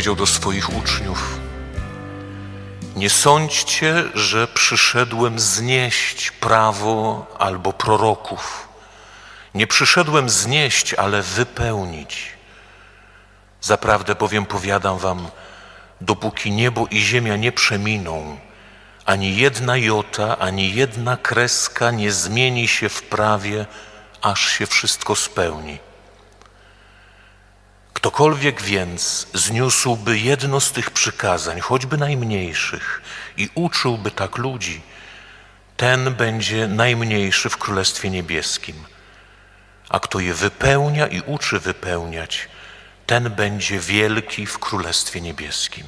powiedział do swoich uczniów: Nie sądźcie, że przyszedłem znieść prawo albo proroków. Nie przyszedłem znieść, ale wypełnić. Zaprawdę bowiem powiadam wam, dopóki niebo i ziemia nie przeminą, ani jedna jota, ani jedna kreska nie zmieni się w prawie, aż się wszystko spełni. Ktokolwiek więc zniósłby jedno z tych przykazań, choćby najmniejszych, i uczyłby tak ludzi, ten będzie najmniejszy w Królestwie Niebieskim. A kto je wypełnia i uczy wypełniać, ten będzie wielki w Królestwie Niebieskim.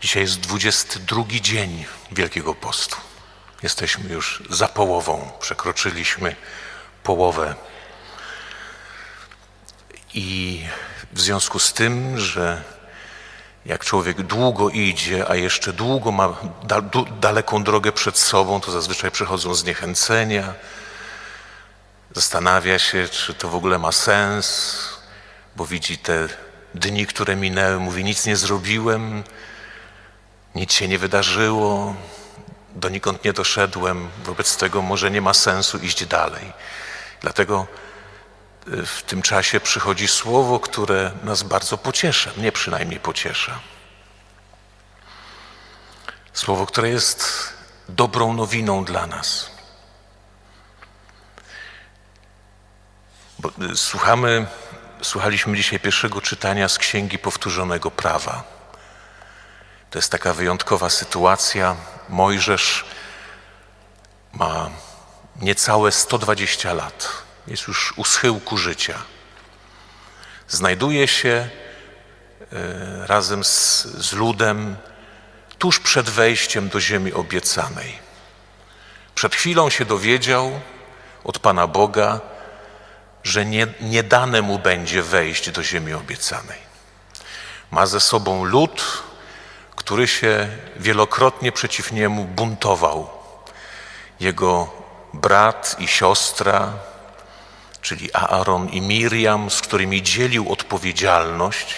Dzisiaj jest 22 dzień Wielkiego Postu. Jesteśmy już za połową, przekroczyliśmy połowę. I w związku z tym, że jak człowiek długo idzie, a jeszcze długo ma daleką drogę przed sobą, to zazwyczaj przychodzą zniechęcenia, zastanawia się, czy to w ogóle ma sens, bo widzi te dni, które minęły, mówi: Nic nie zrobiłem, nic się nie wydarzyło, donikąd nie doszedłem, wobec tego może nie ma sensu iść dalej. Dlatego w tym czasie przychodzi słowo, które nas bardzo pociesza, mnie przynajmniej pociesza. Słowo, które jest dobrą nowiną dla nas. Bo y, słuchamy, słuchaliśmy dzisiaj pierwszego czytania z Księgi Powtórzonego Prawa. To jest taka wyjątkowa sytuacja. Mojżesz ma niecałe 120 lat, jest już u schyłku życia. Znajduje się e, razem z, z ludem tuż przed wejściem do ziemi obiecanej. Przed chwilą się dowiedział od Pana Boga, że nie, nie dane mu będzie wejść do ziemi obiecanej. Ma ze sobą lud, który się wielokrotnie przeciw niemu buntował. Jego brat i siostra, czyli Aaron i Miriam, z którymi dzielił odpowiedzialność,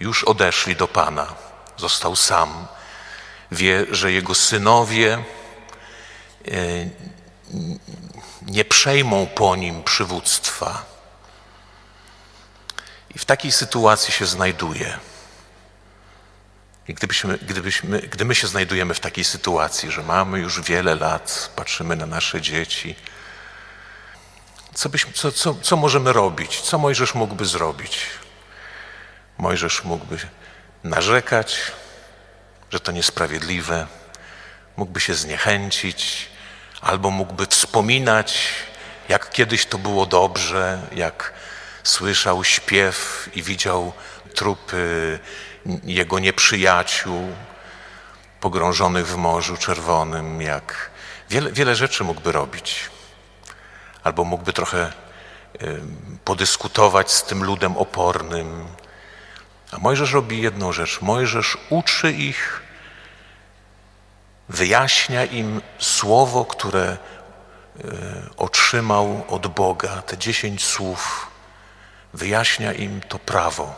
już odeszli do Pana. Został sam. Wie, że jego synowie e, nie przejmą po nim przywództwa. I w takiej sytuacji się znajduje. I gdybyśmy, gdybyśmy, gdy my się znajdujemy w takiej sytuacji, że mamy już wiele lat, patrzymy na nasze dzieci, co, byśmy, co, co, co możemy robić? Co Mojżesz mógłby zrobić? Mojżesz mógłby narzekać, że to niesprawiedliwe, mógłby się zniechęcić, albo mógłby wspominać, jak kiedyś to było dobrze, jak słyszał śpiew i widział trupy jego nieprzyjaciół pogrążonych w Morzu Czerwonym, jak wiele, wiele rzeczy mógłby robić. Albo mógłby trochę podyskutować z tym ludem opornym. A Mojżesz robi jedną rzecz. Mojżesz uczy ich, wyjaśnia im słowo, które e, otrzymał od Boga, te dziesięć słów, wyjaśnia im to prawo.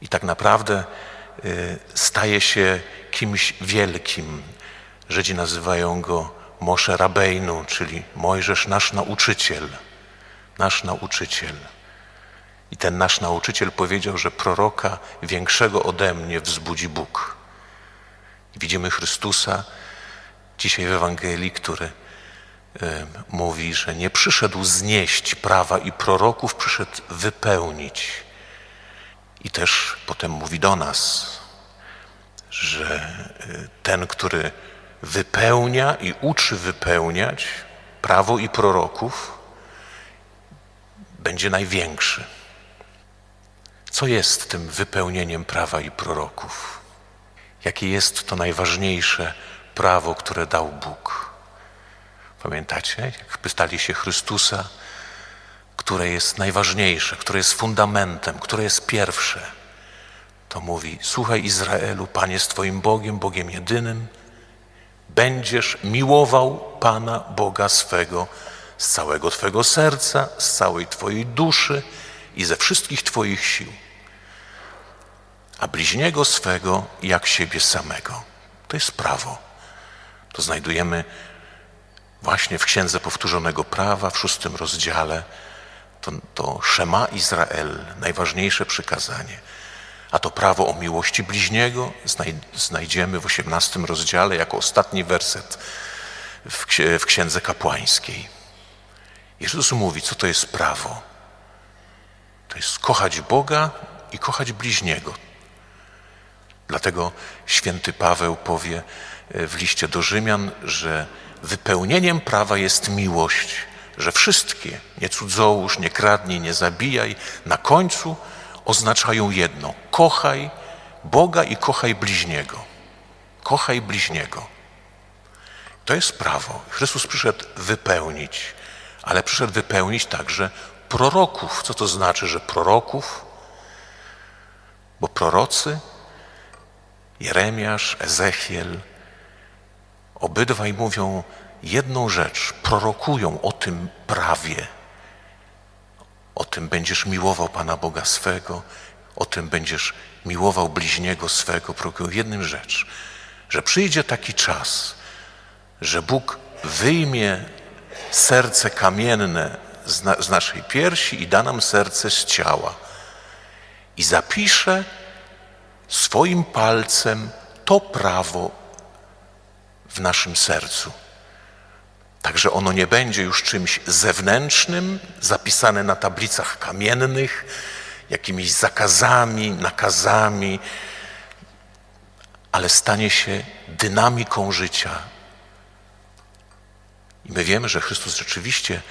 I tak naprawdę y, staje się kimś wielkim. Żydzi nazywają go Moshe Rabejnu, czyli Mojżesz, nasz nauczyciel. Nasz nauczyciel. I ten nasz nauczyciel powiedział, że proroka większego ode mnie wzbudzi Bóg. Widzimy Chrystusa dzisiaj w Ewangelii, który y, mówi, że nie przyszedł znieść prawa i proroków, przyszedł wypełnić. I też potem mówi do nas, że y, ten, który wypełnia i uczy wypełniać prawo i proroków, będzie największy. Co jest tym wypełnieniem prawa i proroków? Jakie jest to najważniejsze prawo, które dał Bóg? Pamiętacie, jak pytali się Chrystusa, które jest najważniejsze, które jest fundamentem, które jest pierwsze, to mówi: Słuchaj, Izraelu, Pan jest Twoim Bogiem, Bogiem jedynym. Będziesz miłował Pana Boga swego z całego Twego serca, z całej Twojej duszy i ze wszystkich Twoich sił, a bliźniego swego jak siebie samego. To jest prawo. To znajdujemy właśnie w Księdze Powtórzonego Prawa, w szóstym rozdziale, to, to Szema Izrael, najważniejsze przykazanie. A to prawo o miłości bliźniego znaj, znajdziemy w osiemnastym rozdziale jako ostatni werset w Księdze Kapłańskiej. Jezus mówi, co to jest prawo. To jest kochać Boga i kochać bliźniego. Dlatego święty Paweł powie e, w liście do Rzymian, że wypełnieniem prawa jest miłość, że wszystkie, nie cudzołóż, nie kradnij, nie zabijaj, na końcu oznaczają jedno: kochaj Boga i kochaj bliźniego. Kochaj bliźniego. To jest prawo. Chrystus przyszedł wypełnić, ale przyszedł wypełnić także proroków. Co to znaczy, że proroków? Bo prorocy, Jeremiasz, Ezechiel, obydwaj mówią jedną rzecz, prorokują o tym prawie. Tym będziesz miłował Pana Boga swego, o tym będziesz miłował bliźniego swego. Prorokują jedną rzecz, że przyjdzie taki czas, że Bóg wyjmie serce kamienne z, na, z naszej piersi i da nam serce z ciała i zapisze swoim palcem to prawo w naszym sercu. Także ono nie będzie już czymś zewnętrznym, zapisane na tablicach kamiennych, jakimiś zakazami, nakazami, ale stanie się dynamiką życia. I my wiemy, że Chrystus rzeczywiście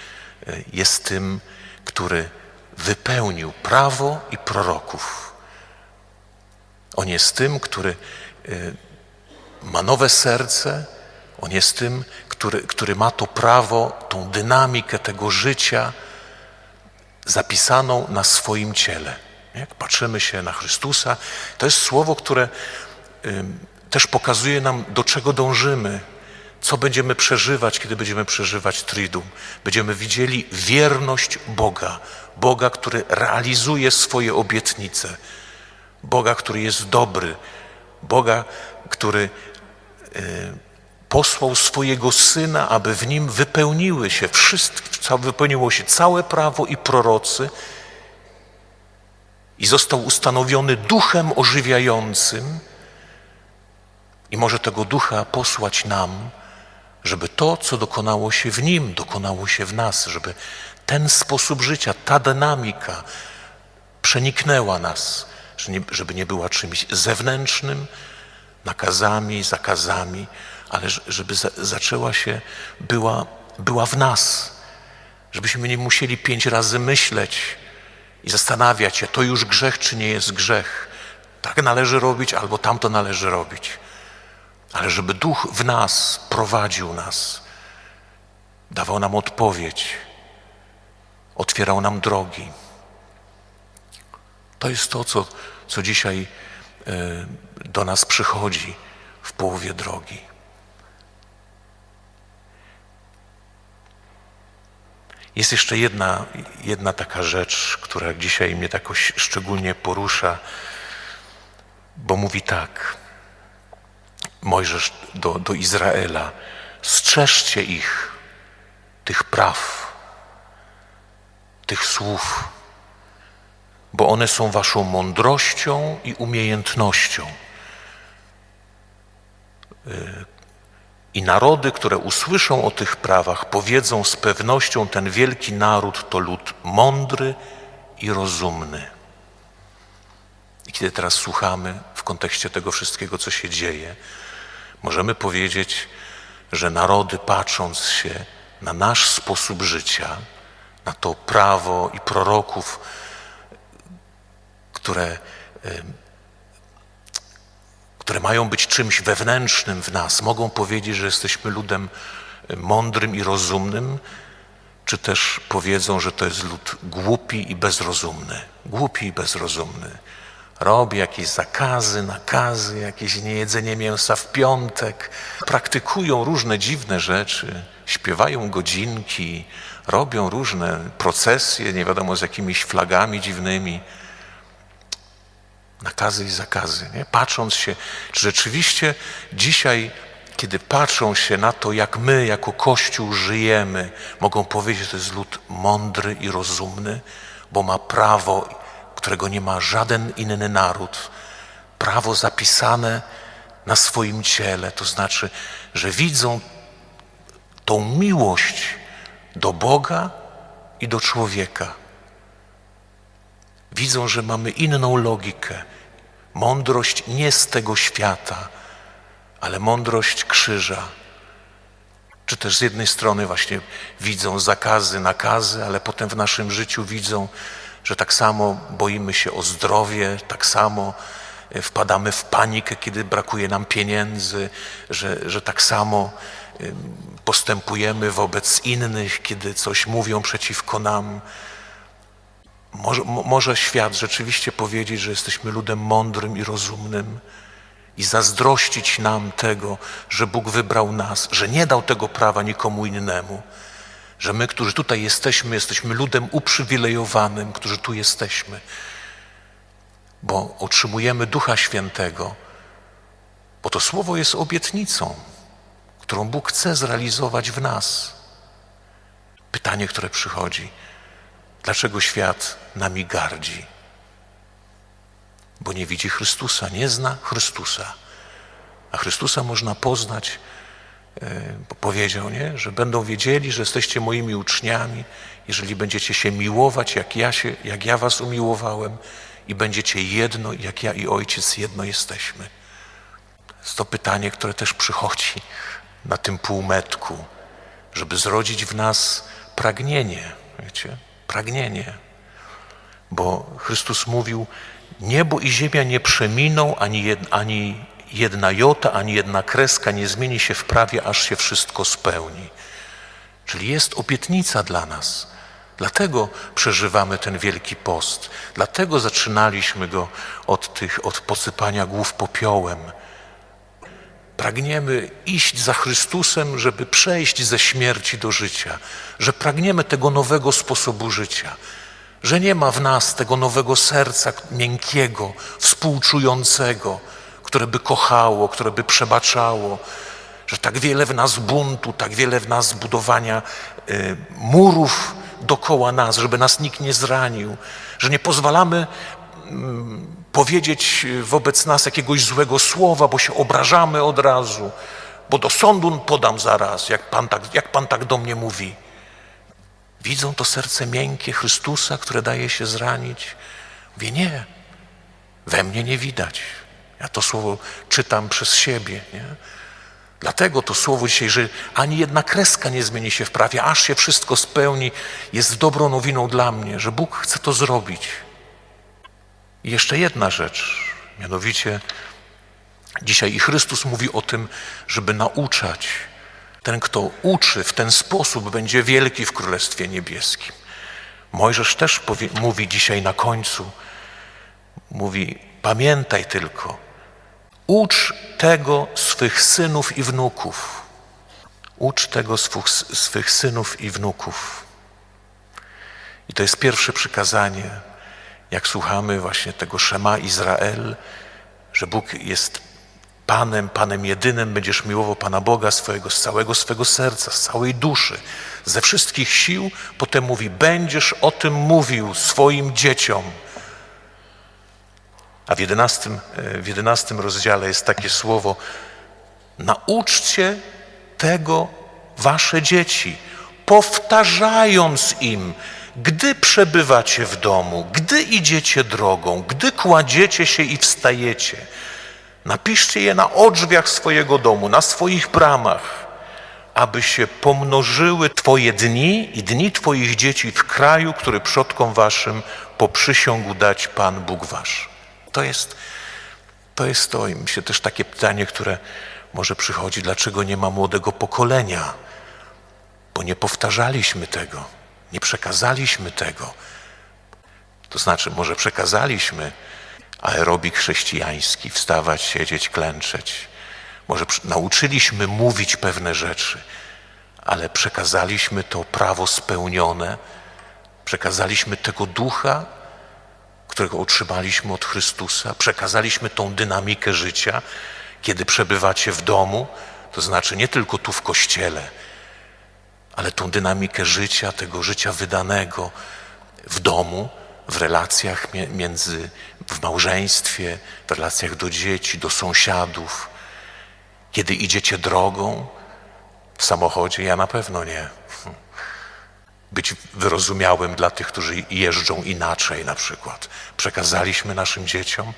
e, jest tym, który wypełnił prawo i proroków. On jest tym, który e, ma nowe serce, on jest tym, który, który ma to prawo, tą dynamikę tego życia zapisaną na swoim ciele. Jak patrzymy się na Chrystusa, to jest słowo, które też pokazuje nam, do czego dążymy, co będziemy przeżywać, kiedy będziemy przeżywać Tridum. Będziemy widzieli wierność Boga, Boga, który realizuje swoje obietnice, Boga, który jest dobry, Boga, który y, posłał swojego Syna, aby w nim wypełniły się wszystko, wypełniło się całe prawo i prorocy i został ustanowiony duchem ożywiającym i może tego ducha posłać nam, żeby to, co dokonało się w nim, dokonało się w nas, żeby ten sposób życia, ta dynamika przeniknęła nas, żeby nie była czymś zewnętrznym, nakazami, zakazami, ale żeby za, zaczęła się, była, była w nas, żebyśmy nie musieli pięć razy myśleć i zastanawiać się, to już grzech, czy nie jest grzech. Tak należy robić, albo tamto należy robić. Ale żeby duch w nas prowadził nas, dawał nam odpowiedź, otwierał nam drogi. To jest to, co, co dzisiaj e, do nas przychodzi w połowie drogi. Jest jeszcze jedna, jedna taka rzecz, która dzisiaj mnie tak szczególnie porusza, bo mówi tak, Mojżesz do, do Izraela, strzeżcie ich, tych praw, tych słów, bo one są waszą mądrością i umiejętnością. I narody, które usłyszą o tych prawach, powiedzą z pewnością: Ten wielki naród to lud mądry i rozumny. I kiedy teraz słuchamy w kontekście tego wszystkiego, co się dzieje, możemy powiedzieć, że narody, patrząc się na nasz sposób życia, na to prawo i proroków, które które mają być czymś wewnętrznym w nas, mogą powiedzieć, że jesteśmy ludem mądrym i rozumnym, czy też powiedzą, że to jest lud głupi i bezrozumny. Głupi i bezrozumny. robi jakieś zakazy, nakazy, jakieś niejedzenie mięsa w piątek, praktykują różne dziwne rzeczy, śpiewają godzinki, robią różne procesje, nie wiadomo z jakimiś flagami dziwnymi. Nakazy i zakazy, nie? patrząc się, czy rzeczywiście dzisiaj, kiedy patrzą się na to, jak my jako Kościół żyjemy, mogą powiedzieć, że to jest lud mądry i rozumny, bo ma prawo, którego nie ma żaden inny naród, prawo zapisane na swoim ciele, to znaczy, że widzą tą miłość do Boga i do człowieka. Widzą, że mamy inną logikę. Mądrość nie z tego świata, ale mądrość krzyża. Czy też z jednej strony właśnie widzą zakazy, nakazy, ale potem w naszym życiu widzą, że tak samo boimy się o zdrowie, tak samo e, wpadamy w panikę, kiedy brakuje nam pieniędzy, że, że tak samo postępujemy wobec innych, kiedy coś mówią przeciwko nam. Może, może świat rzeczywiście powiedzieć, że jesteśmy ludem mądrym i rozumnym i zazdrościć nam tego, że Bóg wybrał nas, że nie dał tego prawa nikomu innemu, że my, którzy tutaj jesteśmy, jesteśmy ludem uprzywilejowanym, którzy tu jesteśmy, bo otrzymujemy Ducha Świętego, bo to Słowo jest obietnicą, którą Bóg chce zrealizować w nas. Pytanie, które przychodzi, dlaczego świat nami gardzi? Bo nie widzi Chrystusa, nie zna Chrystusa. A Chrystusa można poznać, bo powiedział, nie? że będą wiedzieli, że jesteście moimi uczniami, jeżeli będziecie się miłować, jak ja, się, jak ja was umiłowałem i będziecie jedno, jak ja i Ojciec jedno jesteśmy. Jest to pytanie, które też przychodzi na tym półmetku, żeby zrodzić w nas pragnienie, wiecie, pragnienie. Bo Chrystus mówił, niebo i ziemia nie przeminą, ani, jed, ani jedna jota, ani jedna kreska nie zmieni się w prawie, aż się wszystko spełni. Czyli jest obietnica dla nas. Dlatego przeżywamy ten wielki post. Dlatego zaczynaliśmy go od tych, od posypania głów popiołem. Pragniemy iść za Chrystusem, żeby przejść ze śmierci do życia, że pragniemy tego nowego sposobu życia, że nie ma w nas tego nowego serca miękkiego, współczującego, które by kochało, które by przebaczało, że tak wiele w nas buntu, tak wiele w nas budowania y, murów dokoła nas, żeby nas nikt nie zranił, że nie pozwalamy mm, powiedzieć wobec nas jakiegoś złego słowa, bo się obrażamy od razu, bo do sądu podam zaraz, jak Pan tak, jak pan tak do mnie mówi. Widzą to serce miękkie Chrystusa, które daje się zranić? Wie nie, we mnie nie widać. Ja to słowo czytam przez siebie. Nie? Dlatego to słowo dzisiaj, że ani jedna kreska nie zmieni się w prawie, aż się wszystko spełni, jest dobrą nowiną dla mnie, że Bóg chce to zrobić. I jeszcze jedna rzecz, mianowicie dzisiaj i Chrystus mówi o tym, żeby nauczać. Ten, kto uczy w ten sposób, będzie wielki w Królestwie Niebieskim. Mojżesz też powie, mówi dzisiaj na końcu, mówi, pamiętaj tylko, ucz tego swych synów i wnuków. Ucz tego swych, swych synów i wnuków. I to jest pierwsze przykazanie, jak słuchamy właśnie tego Szema Izrael, że Bóg jest Panem, Panem jedynym, będziesz miłował Pana Boga swojego z całego swego serca, z całej duszy, ze wszystkich sił. Potem mówi, będziesz o tym mówił swoim dzieciom. A w jedenastym, w jedenastym rozdziale jest takie słowo, nauczcie tego wasze dzieci, powtarzając im, gdy przebywacie w domu, gdy idziecie drogą, gdy kładziecie się i wstajecie, napiszcie je na odrzwiach swojego domu, na swoich bramach, aby się pomnożyły Twoje dni i dni Twoich dzieci w kraju, który przodkom Waszym poprzysiągł dać Pan Bóg Wasz. To jest to, jest to. I myślę też takie pytanie, które może przychodzi, dlaczego nie ma młodego pokolenia? Bo nie powtarzaliśmy tego. Nie przekazaliśmy tego. To znaczy, może przekazaliśmy, aerobik chrześcijański, wstawać, siedzieć, klęczeć. Może nauczyliśmy mówić pewne rzeczy, ale przekazaliśmy to prawo spełnione, przekazaliśmy tego ducha, którego otrzymaliśmy od Chrystusa, przekazaliśmy tą dynamikę życia, kiedy przebywacie w domu, to znaczy nie tylko tu w kościele, ale tą dynamikę życia, tego życia wydanego w domu, w relacjach między, w małżeństwie, w relacjach do dzieci, do sąsiadów. Kiedy idziecie drogą, w samochodzie, ja na pewno nie. Być wyrozumiałym dla tych, którzy jeżdżą inaczej na przykład. Przekazaliśmy naszym dzieciom.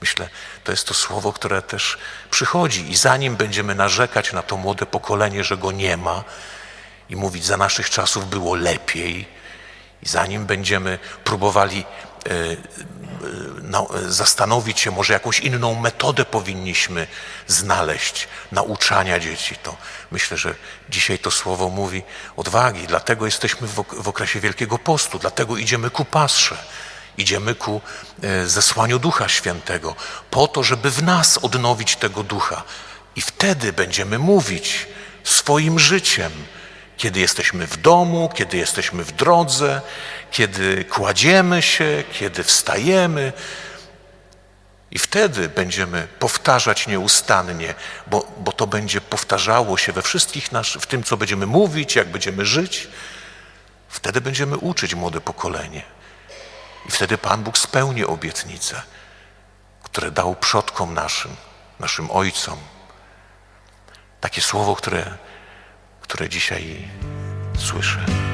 Myślę, to jest to słowo, które też przychodzi i zanim będziemy narzekać na to młode pokolenie, że go nie ma i mówić, za naszych czasów było lepiej, i zanim będziemy próbowali e, e, na, zastanowić się, może jakąś inną metodę powinniśmy znaleźć nauczania dzieci, to myślę, że dzisiaj to słowo mówi odwagi. Dlatego jesteśmy w, ok- w okresie Wielkiego Postu, dlatego idziemy ku pasrze. Idziemy ku e, zesłaniu Ducha Świętego, po to, żeby w nas odnowić tego Ducha. I wtedy będziemy mówić swoim życiem, kiedy jesteśmy w domu, kiedy jesteśmy w drodze, kiedy kładziemy się, kiedy wstajemy. I wtedy będziemy powtarzać nieustannie, bo, bo to będzie powtarzało się we wszystkich naszych, w tym, co będziemy mówić, jak będziemy żyć. Wtedy będziemy uczyć młode pokolenie. I wtedy Pan Bóg spełni obietnice, które dał przodkom naszym, naszym ojcom. Takie słowo, które, które dzisiaj słyszę.